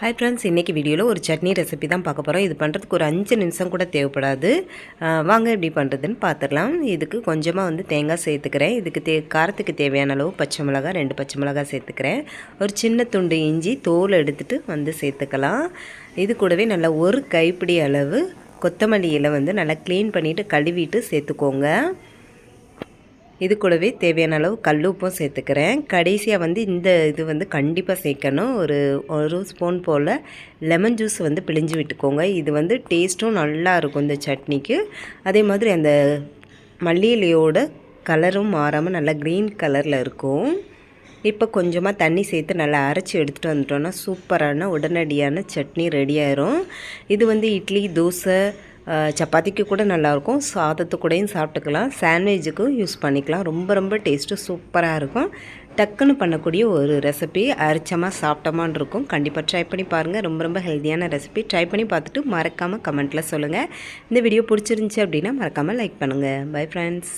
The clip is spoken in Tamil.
ஹாய் ஃப்ரெண்ட்ஸ் இன்றைக்கி வீடியோவில் ஒரு சட்னி ரெசிபி தான் பார்க்க போகிறோம் இது பண்ணுறதுக்கு ஒரு அஞ்சு நிமிஷம் கூட தேவைப்படாது. வாங்க எப்படி பண்ணுறதுன்னு பார்த்துடலாம் இதுக்கு கொஞ்சமாக வந்து தேங்காய் சேர்த்துக்கிறேன். இதுக்கு தே காரத்துக்கு தேவையான அளவு பச்சை மிளகாய் ரெண்டு பச்சை மிளகாய் சேர்த்துக்கிறேன். ஒரு சின்ன துண்டு இஞ்சி தோல் எடுத்துகிட்டு வந்து சேர்த்துக்கலாம். இது கூடவே நல்லா ஒரு கைப்பிடி அளவு கொத்தமல்லி இலை வந்து நல்லா க்ளீன் பண்ணிவிட்டு கழுவிட்டு சேர்த்துக்கோங்க. இது கூடவே தேவையான அளவு கல் உப்பும் சேர்த்துக்கிறேன். கடைசியாக வந்து இந்த இது வந்து கண்டிப்பாக சேர்க்கணும். ஒரு ஒரு ஸ்பூன் போல் லெமன் ஜூஸ் வந்து பிழிஞ்சு விட்டுக்கோங்க. இது வந்து டேஸ்ட்டும் நல்லா இருக்கும் இந்த சட்னிக்கு. அதே மாதிரி அந்த மல்லியிலையோட கலரும் மாறாமல் நல்லா க்ரீன் கலரில் இருக்கும். இப்போ கொஞ்சமாக தண்ணி சேர்த்து நல்லா அரைச்சி எடுத்துகிட்டு வந்துட்டோன்னா சூப்பரான உடனடியான சட்னி ரெடி ஆயிரும். இது வந்து இட்லி தோசை சப்பாத்திக்கு கூட நல்லாயிருக்கும். சாதத்து கூடயும் சாப்பிட்டுக்கலாம். சாண்ட்விச்சுக்கும் யூஸ் பண்ணிக்கலாம். ரொம்ப ரொம்ப டேஸ்ட்டு சூப்பராக இருக்கும். டக்குன்னு பண்ணக்கூடிய ஒரு ரெசிபி அரிச்சமாக சாப்பிட்டமான் இருக்கும். கண்டிப்பாக ட்ரை பண்ணி பாருங்கள் ரொம்ப ரொம்ப ஹெல்த்தியான ரெசிபி ட்ரை பண்ணி பார்த்துட்டு மறக்காமல் கமெண்ட்டில் சொல்லுங்கள் இந்த வீடியோ பிடிச்சிருந்துச்சி அப்படின்னா மறக்காமல் லைக் பண்ணுங்கள் பை ஃப்ரெண்ட்ஸ்